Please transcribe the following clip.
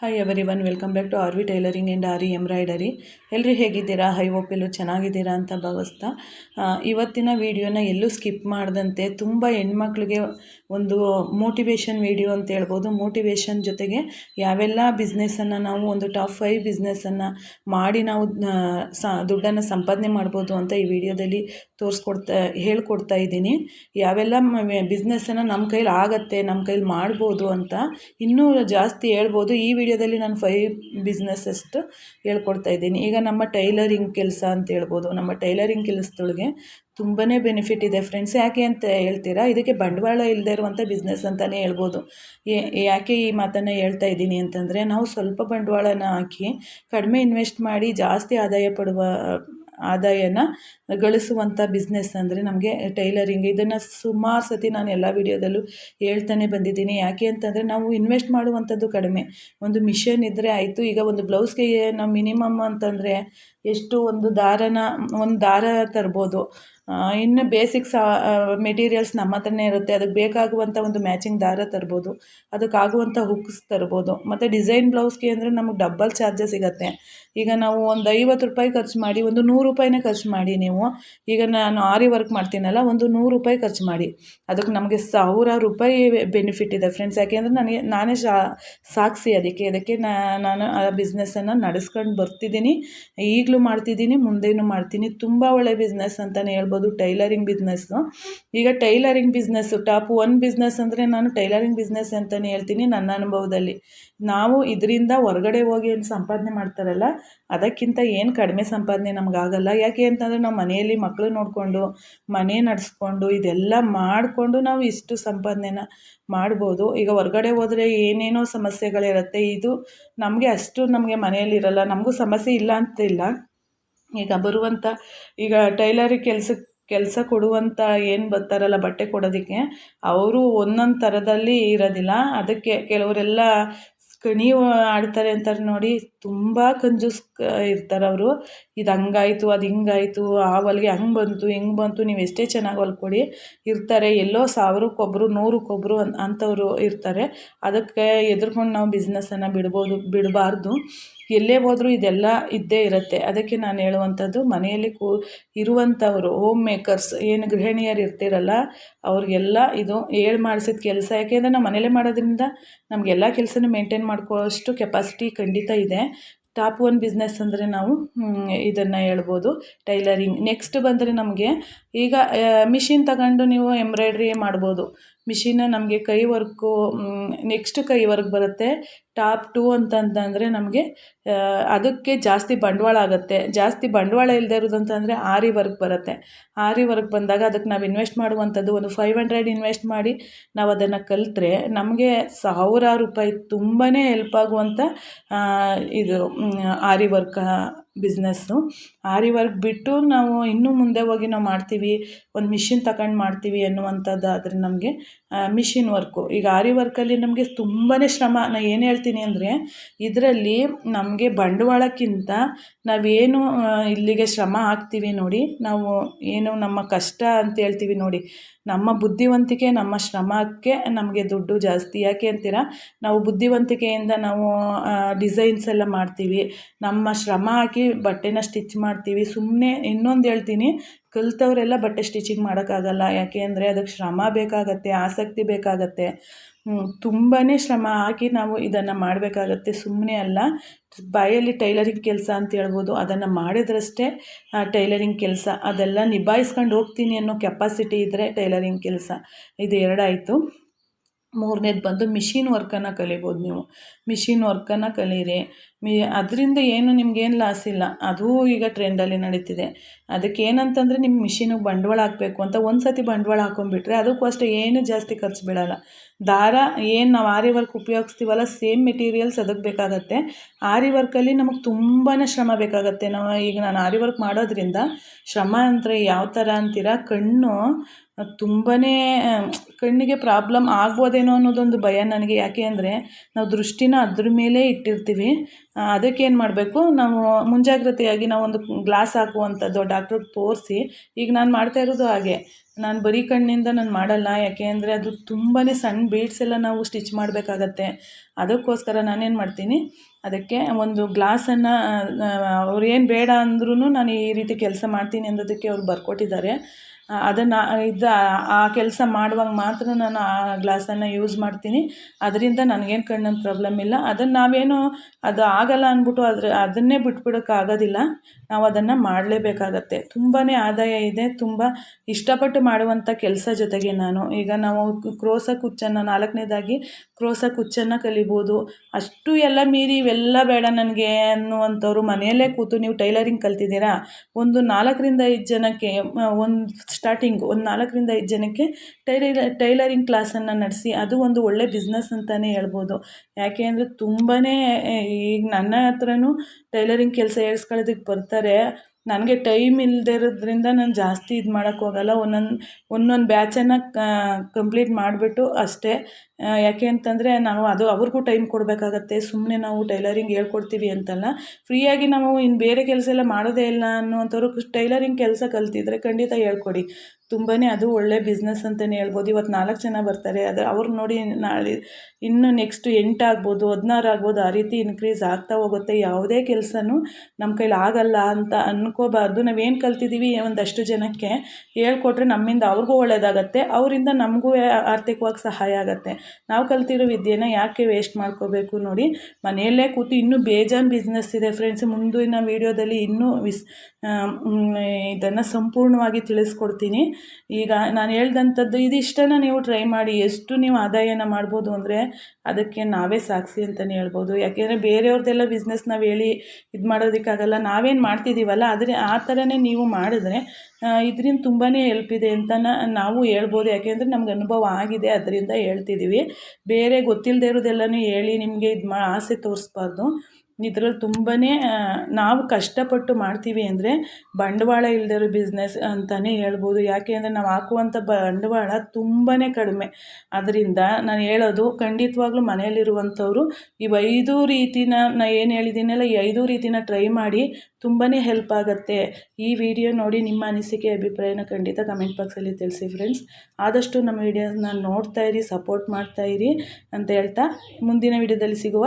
Hi everyone welcome back to R V tailoring and aari embroidery ಎಲ್ಲರೂ ಹೇಗಿದ್ದೀರಾ? High ಓಪ್ ಎಲ್ಲೂ ಚೆನ್ನಾಗಿದ್ದೀರಾ ಅಂತ ಭಾವಿಸ್ತಾ. ಇವತ್ತಿನ ವಿಡಿಯೋನ ಎಲ್ಲೂ ಸ್ಕಿಪ್ ಮಾಡದಂತೆ ತುಂಬ ಹೆಣ್ಮಕ್ಳಿಗೆ ಒಂದು ಮೋಟಿವೇಶನ್ ವೀಡಿಯೋ ಅಂತ ಹೇಳ್ಬೋದು. ಮೋಟಿವೇಶನ್ ಜೊತೆಗೆ ಯಾವೆಲ್ಲ ಬಿಸ್ನೆಸ್ಸನ್ನು ನಾವು ಒಂದು ಟಾಪ್ ಫೈವ್ ಬಿಸ್ನೆಸ್ಸನ್ನು ಮಾಡಿ ನಾವು ಸ, ದುಡ್ಡನ್ನು ಸಂಪಾದನೆ ಮಾಡ್ಬೋದು ಅಂತ ಈ ವಿಡಿಯೋದಲ್ಲಿ ತೋರಿಸ್ಕೊಡ್ತಾ, ಹೇಳ್ಕೊಡ್ತಾ ಇದ್ದೀನಿ. ಯಾವೆಲ್ಲ ಬಿಸ್ನೆಸ್ಸನ್ನು ನಮ್ಮ ಕೈಲಿ ಆಗತ್ತೆ ನಮ್ಮ ಕೈಲಿ ಮಾಡ್ಬೋದು ಅಂತ ಇನ್ನೂ ಜಾಸ್ತಿ ಹೇಳ್ಬೋದು. ಈ ವಿಡಿಯೋದಲ್ಲಿ ನಾನು ಫೈವ್ ಬಿಸ್ನೆಸ್ಸಷ್ಟು ಹೇಳ್ಕೊಡ್ತಾ ಇದ್ದೀನಿ. ಈಗ ನಮ್ಮ ಟೈಲರಿಂಗ್ ಕೆಲಸ ಅಂತ ಹೇಳ್ಬೋದು. ನಮ್ಮ ಟೈಲರಿಂಗ್ ಕೆಲಸದೊಳಗೆ ತುಂಬಾ ಬೆನಿಫಿಟ್ ಇದೆ ಫ್ರೆಂಡ್ಸ್ ಯಾಕೆ ಅಂತ ಹೇಳ್ತೀರಾ? ಇದಕ್ಕೆ ಬಂಡವಾಳ ಇಲ್ಲದೆ ಇರುವಂಥ ಬಿಸ್ನೆಸ್ ಅಂತಲೇ ಹೇಳ್ಬೋದು. ಯಾಕೆ ಈ ಮಾತನ್ನು ಹೇಳ್ತಾ ಇದ್ದೀನಿ ಅಂತಂದರೆ ನಾವು ಸ್ವಲ್ಪ ಬಂಡವಾಳನ ಹಾಕಿ ಕಡಿಮೆ ಇನ್ವೆಸ್ಟ್ ಮಾಡಿ ಜಾಸ್ತಿ ಆದಾಯ ಪಡುವ ಆದಾಯನ ಗಳಿಸುವಂಥ ಬಿಸ್ನೆಸ್ ಅಂದರೆ ನಮಗೆ ಟೈಲರಿಂಗ್ ಇದನ್ನು ಸುಮಾರು ಸತಿ ನಾನು ಎಲ್ಲ ವಿಡಿಯೋದಲ್ಲೂ ಹೇಳ್ತಾನೆ ಬಂದಿದ್ದೀನಿ. ಯಾಕೆ ಅಂತಂದರೆ ನಾವು ಇನ್ವೆಸ್ಟ್ ಮಾಡುವಂಥದ್ದು ಕಡಿಮೆ. ಒಂದು ಮಿಷನ್ ಇದ್ದರೆ ಆಯಿತು. ಈಗ ಒಂದು ಬ್ಲೌಸ್ಗೆ ನಾವು ಮಿನಿಮಮ್ ಅಂತಂದರೆ ಎಷ್ಟು ಒಂದು ದಾರನ, ಒಂದು ದಾರ ತರ್ಬೋದು. ಇನ್ನು ಬೇಸಿಕ್ಸ್ ಮೆಟೀರಿಯಲ್ಸ್ ನಮ್ಮ ಹತ್ರನೇ ಇರುತ್ತೆ. ಅದಕ್ಕೆ ಬೇಕಾಗುವಂಥ ಒಂದು ಮ್ಯಾಚಿಂಗ್ ದಾರ ತರ್ಬೋದು. ಅದಕ್ಕಾಗುವಂಥ ಹುಕ್ಸ್ ತರ್ಬೋದು. ಮತ್ತು ಡಿಸೈನ್ ಬ್ಲೌಸ್ಗೆ ಅಂದರೆ ನಮಗೆ ಡಬ್ಬಲ್ ಚಾರ್ಜಸ್ ಸಿಗುತ್ತೆ. ಈಗ ನಾವು ಒಂದು ಐವತ್ತು ರೂಪಾಯಿ ಖರ್ಚು ಮಾಡಿ, ಒಂದು ನೂರು ರೂಪಾಯಿನೇ ಖರ್ಚು ಮಾಡಿ ನೀವು. ಈಗ ನಾನು ಆರಿ ವರ್ಕ್ ಮಾಡ್ತೀನಲ್ಲ, ಒಂದು ನೂರು ರೂಪಾಯಿ ಖರ್ಚು ಮಾಡಿ. ಅದಕ್ಕೆ ನಮಗೆ ಸಾವಿರಾರು ರೂಪಾಯಿ ಬೆನಿಫಿಟ್ ಇದೆ ಫ್ರೆಂಡ್ಸ್ ಯಾಕೆಂದರೆ ನನಗೆ, ನಾನೇ ಶಾ ಸಾಕ್ಷಿ ಅದಕ್ಕೆ. ಅದಕ್ಕೆ ನಾನು ಆ ಬಿಸ್ನೆಸ್ಸನ್ನು ನಡೆಸ್ಕೊಂಡು ಬರ್ತಿದ್ದೀನಿ. ಈಗಲೂ ಮಾಡ್ತಿದ್ದೀನಿ, ಮುಂದೆನೂ ಮಾಡ್ತೀನಿ. ತುಂಬ ಒಳ್ಳೆ ಬಿಸ್ನೆಸ್ ಅಂತಲೇ ಹೇಳ್ಬೋದು. ಟೈಲರಿಂಗ್ ಬಿಸ್ನೆಸ್ಸು ಈಗ tailoring business top one business ಅಂದರೆ ನಾನು ಟೈಲರಿಂಗ್ ಬಿಸ್ನೆಸ್ ಅಂತಲೇ ಹೇಳ್ತೀನಿ ನನ್ನ ಅನುಭವದಲ್ಲಿ. ನಾವು ಇದರಿಂದ ಹೊರಗಡೆ ಹೋಗಿ ಏನು ಸಂಪಾದನೆ ಮಾಡ್ತಾರಲ್ಲ, ಅದಕ್ಕಿಂತ ಏನು ಕಡಿಮೆ ಸಂಪಾದನೆ ನಮಗಾಗಲ್ಲ. ಯಾಕೆ ಅಂತಂದರೆ ನಾವು ಮನೆಯಲ್ಲಿ ಮಕ್ಕಳು ನೋಡಿಕೊಂಡು, ಮನೆ ನಡೆಸ್ಕೊಂಡು, ಇದೆಲ್ಲ ಮಾಡಿಕೊಂಡು ನಾವು ಇಷ್ಟು ಸಂಪಾದನೆನ ಮಾಡ್ಬೋದು. ಈಗ ಹೊರಗಡೆ ಹೋದರೆ ಏನೇನೋ ಸಮಸ್ಯೆಗಳಿರುತ್ತೆ, ಇದು ನಮಗೆ ಅಷ್ಟು ನಮಗೆ ಮನೆಯಲ್ಲಿರಲ್ಲ, ನಮಗೂ ಸಮಸ್ಯೆ ಇಲ್ಲ ಅಂತಿಲ್ಲ ಈಗ ಬರುವಂಥ ಈಗ ಟೈಲರಿಂಗ್ ಕೆಲ್ಸಕ್ಕೆ ಕೆಲಸ ಕೊಡುವಂಥ ಏನು ಬರ್ತಾರಲ್ಲ ಬಟ್ಟೆ ಕೊಡೋದಕ್ಕೆ, ಅವರು ಒಂದೊಂದು ಥರದಲ್ಲಿ ಇರೋದಿಲ್ಲ. ಅದಕ್ಕೆ ಕೆಲವರೆಲ್ಲ ಕಣಿ ಆಡ್ತಾರೆ ಅಂತಾರೆ ನೋಡಿ, ತುಂಬ ಕಂಜೂಸ್ ಇರ್ತಾರೆ ಅವರು ಇದು ಹಂಗಾಯ್ತು, ಅದು ಹಿಂಗಾಯ್ತು, ಆ ಹೊಲಿಗೆ ಹಂಗೆ ಬಂತು, ಹಿಂಗೆ ಬಂತು, ನೀವು ಎಷ್ಟೇ ಚೆನ್ನಾಗಿ ಹೊಲ್ಕೊಡಿ ಇರ್ತಾರೆ, ಎಲ್ಲೋ ಸಾವಿರಕ್ಕೊಬ್ಬರು ನೂರಕ್ಕೊಬ್ಬರು ಅನ್ ಅಂಥವ್ರು ಇರ್ತಾರೆ. ಅದಕ್ಕೆ ಎದುರ್ಕೊಂಡು ನಾವು ಬಿಸ್ನೆಸ್ಸನ್ನು ಬಿಡ್ಬೋದು, ಬಿಡಬಾರ್ದು. ಎಲ್ಲೇ ಹೋದರೂ ಇದೆಲ್ಲ ಇದ್ದೇ ಇರುತ್ತೆ. ಅದಕ್ಕೆ ನಾನು ಹೇಳುವಂಥದ್ದು, ಮನೆಯಲ್ಲಿ ಕೂ, ಇರುವಂಥವರು ಹೋಮ್ ಮೇಕರ್ಸ್ ಏನು ಗೃಹಿಣಿಯರು ಇರ್ತಿರಲ್ಲ, ಅವ್ರಿಗೆಲ್ಲ ಇದು ಹೇಳಿ ಮಾಡಿಸಿದ ಕೆಲಸ. ಯಾಕೆಂದರೆ ನಾವು ಮನೆಯಲ್ಲೇ ಮಾಡೋದ್ರಿಂದ ನಮಗೆಲ್ಲ ಕೆಲಸನೂ ಮೇಂಟೈನ್ ಮಾಡ್ಕೊಳ್ಳೋಷ್ಟು ಕೆಪಾಸಿಟಿ ಖಂಡಿತ ಇದೆ. ಟಾಪ್ ಒನ್ ಬಿಸ್ನೆಸ್ ಅಂದರೆ ನಾವು ಇದನ್ನು ಹೇಳ್ಬೋದು, ಟೈಲರಿಂಗ್. ನೆಕ್ಸ್ಟ್ ಬಂದರೆ ನಮಗೆ ಈಗ ಮಿಷಿನ್ ತಗೊಂಡು ನೀವು ಎಂಬ್ರಾಯ್ಡ್ರಿ ಮಾಡ್ಬೋದು. ಮಿಷಿನ ನಮಗೆ ಕೈ ವರ್ಕು ನೆಕ್ಸ್ಟ್ ಕೈ ವರ್ಕ್ ಬರುತ್ತೆ. ಟಾಪ್ ಟು ಅಂತಂತಂದರೆ ನಮಗೆ ಅದಕ್ಕೆ ಜಾಸ್ತಿ ಬಂಡವಾಳ ಆಗುತ್ತೆ. ಜಾಸ್ತಿ ಬಂಡವಾಳ ಇಲ್ಲದೆ ಇರೋದು ಅಂತಂದರೆ ಆರಿ ವರ್ಕ್ ಬರುತ್ತೆ. ಆರಿ ವರ್ಕ್ ಬಂದಾಗ ಅದಕ್ಕೆ ನಾವು ಇನ್ವೆಸ್ಟ್ ಮಾಡುವಂಥದ್ದು ಒಂದು ಫೈವ್ ಹಂಡ್ರೆಡ್ ಇನ್ವೆಸ್ಟ್ ಮಾಡಿ ನಾವು ಅದನ್ನು ಕಲಿತ್ರೆ ನಮಗೆ ಸಾವಿರಾರು ರೂಪಾಯಿ ತುಂಬಾ ಹೆಲ್ಪ್ ಆಗುವಂಥ ಇದು aari work business aari work ಬಿಟ್ಟು ನಾವು ಇನ್ನೂ ಮುಂದೆ ಹೋಗಿ ನಾವು ಮಾಡ್ತೀವಿ, ಒಂದು ಮಿಷಿನ್ ತಗೊಂಡು ಮಾಡ್ತೀವಿ ಅನ್ನುವಂಥದ್ದಾದರೆ ನಮಗೆ ಮಿಷಿನ್ ವರ್ಕು ಈಗ ಆರಿ ವರ್ಕಲ್ಲಿ ನಮಗೆ ತುಂಬಾ ಶ್ರಮ. ನಾನು ಏನು ಹೇಳ್ತೀನಿ ಅಂದರೆ, ಇದರಲ್ಲಿ ನಮಗೆ ಬಂಡವಾಳಕ್ಕಿಂತ ನಾವೇನು ಇಲ್ಲಿಗೆ ಶ್ರಮ ಹಾಕ್ತೀವಿ ನೋಡಿ, ನಾವು ಏನು ನಮ್ಮ ಕಷ್ಟ ಅಂತ ಹೇಳ್ತೀವಿ ನೋಡಿ ನಮ್ಮ ಬುದ್ಧಿವಂತಿಕೆ, ನಮ್ಮ ಶ್ರಮಕ್ಕೆ ನಮಗೆ ದುಡ್ಡು ಜಾಸ್ತಿ. ಯಾಕೆ ಅಂತೀರಾ? ನಾವು ಬುದ್ಧಿವಂತಿಕೆಯಿಂದ ನಾವು ಡಿಸೈನ್ಸ್ ಎಲ್ಲ ಮಾಡ್ತೀವಿ. ನಮ್ಮ ಶ್ರಮ ಹಾಕಿ ಬಟ್ಟೆನ ಸ್ಟಿಚ್ ಮಾಡ್ತೀವಿ. ಸುಮ್ಮನೆ ಇನ್ನೊಂದು ಹೇಳ್ತೀನಿ. ಕಲ್ತವರೆಲ್ಲ ಬಟ್ಟೆ ಸ್ಟಿಚಿಂಗ್ ಮಾಡೋಕ್ಕಾಗಲ್ಲ. ಯಾಕೆ ಅಂದರೆ, ಅದಕ್ಕೆ ಶ್ರಮ ಬೇಕಾಗತ್ತೆ, ಆಸಕ್ತಿ ಬೇಕಾಗತ್ತೆ. ತುಂಬಾ ಶ್ರಮ ಹಾಕಿ ನಾವು ಇದನ್ನು ಮಾಡಬೇಕಾಗತ್ತೆ. ಸುಮ್ಮನೆ ಅಲ್ಲ, ಬಾಯಲ್ಲಿ ಟೈಲರಿಂಗ್ ಕೆಲಸ ಅಂತ ಹೇಳ್ಬೋದು, ಅದನ್ನು ಮಾಡಿದ್ರಷ್ಟೇ ಟೈಲರಿಂಗ್ ಕೆಲಸ, ಅದೆಲ್ಲ ನಿಭಾಯಿಸ್ಕೊಂಡು ಹೋಗ್ತೀನಿ ಅನ್ನೋ ಕೆಪಾಸಿಟಿ ಇದ್ದರೆ ಟೈಲರಿಂಗ್ ಕೆಲಸ. ಇದು ಎರಡಾಯಿತು. ಮೂರನೇದು ಬಂದು ಮಿಷಿನ್ ವರ್ಕನ್ನು ಕಲಿಬೋದು ನೀವು. ಮಿಷಿನ್ ವರ್ಕನ್ನು ಕಲೀರಿ. ಮಿ, ಅದರಿಂದ ಏನು ನಿಮ್ಗೇನು ಲಾಸ್ ಇಲ್ಲ. ಅದು ಈಗ ಟ್ರೆಂಡಲ್ಲಿ ನಡೀತಿದೆ. ಅದಕ್ಕೆ ಏನಂತಂದರೆ ನಿಮ್ಮ ಮಿಷಿನಿಗೆ ಬಂಡವಾಳ ಹಾಕಬೇಕು ಅಂತ ಒಂದು ಸತಿ ಬಂಡವಾಳ ಹಾಕೊಂಡ್ಬಿಟ್ರೆ ಅದಕ್ಕೂ ಅಷ್ಟೇ ಏನು ಜಾಸ್ತಿ ಖರ್ಚು ಬೀಳಲ್ಲ ದಾರ ಏನು ನಾವು ಆರಿ ವರ್ಕ್ ಉಪಯೋಗಿಸ್ತೀವಲ್ಲ ಸೇಮ್ ಮೆಟೀರಿಯಲ್ಸ್ ಅದಕ್ಕೆ ಬೇಕಾಗತ್ತೆ ಆರಿ ವರ್ಕಲ್ಲಿ ನಮಗೆ ತುಂಬಾ ಶ್ರಮ ಬೇಕಾಗತ್ತೆ. ನಾವು ಈಗ ನಾನು ಆರಿ ವರ್ಕ್ ಮಾಡೋದ್ರಿಂದ ಶ್ರಮ ಅಂದರೆ ಯಾವ ಥರ ಅಂತೀರಾ, ಕಣ್ಣು ತುಂಬಾ ಕಣ್ಣಿಗೆ ಪ್ರಾಬ್ಲಮ್ ಆಗ್ಬೋದೇನೋ ಅನ್ನೋದೊಂದು ಭಯ ನನಗೆ. ಯಾಕೆ ಅಂದರೆ ನಾವು ದೃಷ್ಟಿನ ಅದ್ರ ಮೇಲೆ ಇಟ್ಟಿರ್ತೀವಿ. ಅದಕ್ಕೇನು ಮಾಡಬೇಕು? ನಾವು ಮುಂಜಾಗ್ರತೆಯಾಗಿ ನಾವು ಒಂದು ಗ್ಲಾಸ್ ಹಾಕುವಂಥದ್ದು ಡಾಕ್ಟ್ರಿಗೆ ತೋರಿಸಿ, ಈಗ ನಾನು ಮಾಡ್ತಾ ಇರೋದು ಹಾಗೆ. ನಾನು ಬರೀ ಕಣ್ಣಿಂದ ನಾನು ಮಾಡಲ್ಲ, ಯಾಕೆ ಅಂದರೆ ಅದು ತುಂಬಾ ಸಣ್ಣ ಬೀಡ್ಸ್ ಎಲ್ಲ ನಾವು ಸ್ಟಿಚ್ ಮಾಡಬೇಕಾಗತ್ತೆ. ಅದಕ್ಕೋಸ್ಕರ ನಾನೇನು ಮಾಡ್ತೀನಿ, ಅದಕ್ಕೆ ಒಂದು ಗ್ಲಾಸನ್ನು ಅವ್ರು ಏನು ಬೇಡ ಅಂದ್ರೂ ನಾನು ಈ ರೀತಿ ಕೆಲಸ ಮಾಡ್ತೀನಿ ಅನ್ನೋದಕ್ಕೆ ಅವ್ರು ಬರ್ಕೊಟ್ಟಿದ್ದಾರೆ. ಅದನ್ನು ಇದು ಆ ಕೆಲಸ ಮಾಡುವಾಗ ಮಾತ್ರ ನಾನು ಆ ಗ್ಲಾಸನ್ನು ಯೂಸ್ ಮಾಡ್ತೀನಿ. ಅದರಿಂದ ನನಗೇನು ಕಣ್ಣಿನ ಪ್ರಾಬ್ಲಮ್ ಇಲ್ಲ. ಅದನ್ನು ನಾವೇನು ಅದು ಆಗಲ್ಲ ಅಂದ್ಬಿಟ್ಟು ಅದ್ರ ಅದನ್ನೇ ಬಿಟ್ಬಿಡೋಕ್ಕಾಗೋದಿಲ್ಲ ನಾವು ಅದನ್ನು ಮಾಡಲೇಬೇಕಾಗತ್ತೆ. ತುಂಬಾ ಆದಾಯ ಇದೆ. ತುಂಬ ಇಷ್ಟಪಟ್ಟು ಮಾಡುವಂಥ ಕೆಲಸ ಜೊತೆಗೆ ನಾನು. ಈಗ ನಾವು ಕ್ರೋಸ ಕುಚ್ಚನ್ನು, ನಾಲ್ಕನೇದಾಗಿ ಕ್ರೋಸ ಕುಚ್ಚನ್ನು ಕಲಿಬೋದು. ಅಷ್ಟು ಎಲ್ಲ ಮೀರಿ ಇವೆಲ್ಲ ಬೇಡ ನನಗೆ ಅನ್ನುವಂಥವ್ರು ಮನೆಯಲ್ಲೇ ಕೂತು ನೀವು ಟೈಲರಿಂಗ್ ಕಲ್ತಿದ್ದೀರಾ? ಒಂದು ನಾಲ್ಕರಿಂದ ಐದು ಜನಕ್ಕೆ ಒಂದು ಸ್ಟಾರ್ಟಿಂಗ್ ಒಂದು ನಾಲ್ಕರಿಂದ ಐದು ಜನಕ್ಕೆ ಟೈಲರ್, ಟೈಲರಿಂಗ್ ಕ್ಲಾಸನ್ನು ನಡೆಸಿ ಅದು ಒಂದು ಒಳ್ಳೆ ಬಿಸ್ನೆಸ್ ಅಂತಲೇ ಹೇಳ್ಬೋದು. ಯಾಕೆ ಅಂದರೆ ತುಂಬಾ ಈಗ ನನ್ನ ಹತ್ರನೂ ಟೈಲರಿಂಗ್ ಕೆಲಸ ಹೇಳ್ಸ್ಕೊಳ್ಳೋದಕ್ಕೆ ಬರ್ತಾರೆ. ನನಗೆ ಟೈಮ್ ಇಲ್ಲದೆ ಇರೋದ್ರಿಂದ ನಾನು ಜಾಸ್ತಿ ಇದು ಮಾಡೋಕ್ಕೆ ಹೋಗಲ್ಲ. ಒಂದೊಂದು ಒಂದೊಂದು ಬ್ಯಾಚನ್ನು ಕಂಪ್ಲೀಟ್ ಮಾಡಿಬಿಟ್ಟು ಅಷ್ಟೇ. ಯಾಕೆ ಅಂತಂದರೆ ನಾವು ಅದು ಅವ್ರಿಗೂ ಟೈಮ್ ಕೊಡಬೇಕಾಗತ್ತೆ. ಸುಮ್ಮನೆ ನಾವು ಟೈಲರಿಂಗ್ ಹೇಳ್ಕೊಡ್ತೀವಿ ಅಂತಲ್ಲ. ಫ್ರೀಯಾಗಿ ನಾವು ಇನ್ನು ಬೇರೆ ಕೆಲಸ ಎಲ್ಲ ಮಾಡೋದೇ ಇಲ್ಲ ಅನ್ನುವಂಥವ್ರು ಟೈಲರಿಂಗ್ ಕೆಲಸ ಕಲ್ತಿದ್ರೆ ಖಂಡಿತ ಹೇಳ್ಕೊಡಿ. ತುಂಬಾ ಅದು ಒಳ್ಳೆ ಬಿಸ್ನೆಸ್ ಅಂತಲೇ ಹೇಳ್ಬೋದು. ಇವತ್ತು ನಾಲ್ಕು ಜನ ಬರ್ತಾರೆ. ಅದು ಅವ್ರು ನೋಡಿ ನಾಳೆ ಇನ್ನು ನೆಕ್ಸ್ಟ್ ಎಂಟು ಆಗ್ಬೋದು, ಹದಿನಾರು ಆಗ್ಬೋದು, ಆ ರೀತಿ ಇನ್ಕ್ರೀಸ್ ಆಗ್ತಾ ಹೋಗುತ್ತೆ. ಯಾವುದೇ ಕೆಲಸನೂ ನಮ್ಮ ಕೈಲಿ ಆಗಲ್ಲ ಅಂತ ಅಂದ್ಕೋಬಾರ್ದು ನಾವೇನು ಕಲ್ತಿದ್ದೀವಿ ಒಂದಷ್ಟು ಜನಕ್ಕೆ ಹೇಳ್ಕೊಟ್ರೆ ನಮ್ಮಿಂದ ಅವ್ರಿಗೂ ಒಳ್ಳೆಯದಾಗತ್ತೆ ಅವರಿಂದ ನಮಗೂ ಆರ್ಥಿಕವಾಗಿ ಸಹಾಯ ಆಗುತ್ತೆ. ನಾವು ಕಲ್ತಿರೋ ವಿದ್ಯೆನ ಯಾಕೆ ವೇಸ್ಟ್ ಮಾಡ್ಕೋಬೇಕು ನೋಡಿ. ಮನೆಯಲ್ಲೇ ಕೂತು ಇನ್ನೂ ಬೇಜಾನ್ ಬಿಸ್ನೆಸ್ ಇದೆ ಫ್ರೆಂಡ್ಸ್ ಮುಂದಿನ ವೀಡಿಯೋದಲ್ಲಿ ಇನ್ನೂ ವಿಸ್ ಇದನ್ನು ಸಂಪೂರ್ಣವಾಗಿ ತಿಳಿಸ್ಕೊಡ್ತೀನಿ. ಈಗ ನಾನು ಹೇಳ್ದಂಥದ್ದು ಇದಿಷ್ಟನ್ನು ನೀವು ಟ್ರೈ ಮಾಡಿ, ಎಷ್ಟು ನೀವು ಆದಾಯನ ಮಾಡ್ಬೋದು ಅಂದರೆ ಅದಕ್ಕೆ ನಾವೇ ಸಾಕ್ಷಿ ಅಂತಲೇ ಹೇಳ್ಬೋದು. ಯಾಕೆಂದರೆ ಬೇರೆಯವ್ರದ್ದೆಲ್ಲ ಬಿಸ್ನೆಸ್ ನಾವು ಹೇಳಿ ಇದು ಮಾಡೋದಕ್ಕಾಗಲ್ಲ, ನಾವೇನು ಮಾಡ್ತಿದ್ದೀವಲ್ಲ ಆದರೆ ಆ ಥರನೇ ನೀವು ಮಾಡಿದ್ರೆ ಇದರಿಂದ ತುಂಬಾ ಹೆಲ್ಪ್ ಇದೆ ಅಂತ ನಾವು ಹೇಳ್ಬೋದು. ಯಾಕೆಂದರೆ ನಮ್ಗೆ ಅನುಭವ ಆಗಿದೆ, ಅದರಿಂದ ಹೇಳ್ತಿದ್ದೀವಿ ಬೇರೆ ಗೊತ್ತಿಲ್ಲದೆ ಇರೋದೆಲ್ಲನೂ ಹೇಳಿ ನಿಮಗೆ ಇದು ಮಾ, ಆಸೆ ತೋರಿಸ್ಬಾರ್ದು. ಇದ್ರಲ್ಲಿ ತುಂಬಾ ನಾವು ಕಷ್ಟಪಟ್ಟು ಮಾಡ್ತೀವಿ ಅಂದರೆ ಬಂಡವಾಳ ಇಲ್ಲದೇ ಇರೋ ಬಿಸ್ನೆಸ್ ಅಂತಲೇ ಹೇಳ್ಬೋದು. ಯಾಕೆ ಅಂದರೆ ನಾವು ಹಾಕುವಂಥ ಬಂಡವಾಳ ತುಂಬಾ ಕಡಿಮೆ. ಅದರಿಂದ ನಾನು ಹೇಳೋದು, ಖಂಡಿತವಾಗ್ಲೂ ಮನೆಯಲ್ಲಿರುವಂಥವ್ರು ಈ ಐದು ರೀತಿನ ನಾನು ಏನು ಹೇಳಿದ್ದೀನಲ್ಲ, ಈ ಐದು ರೀತಿನ ಟ್ರೈ ಮಾಡಿ ತುಂಬಾ ಹೆಲ್ಪ್ ಆಗುತ್ತೆ. ಈ ವಿಡಿಯೋ ನೋಡಿ ನಿಮ್ಮ ಅನಿಸಿಕೆ, ಅಭಿಪ್ರಾಯನ ಖಂಡಿತ ಕಮೆಂಟ್ ಬಾಕ್ಸಲ್ಲಿ ತಿಳಿಸಿ ಫ್ರೆಂಡ್ಸ್ ಆದಷ್ಟು ನಮ್ಮ ವಿಡಿಯೋನ ನೋಡ್ತಾ ಇರಿ ಸಪೋರ್ಟ್ ಮಾಡ್ತಾ ಇರಿ ಅಂತ ಹೇಳ್ತಾ ಮುಂದಿನ ವಿಡಿಯೋದಲ್ಲಿ ಸಿಗುವ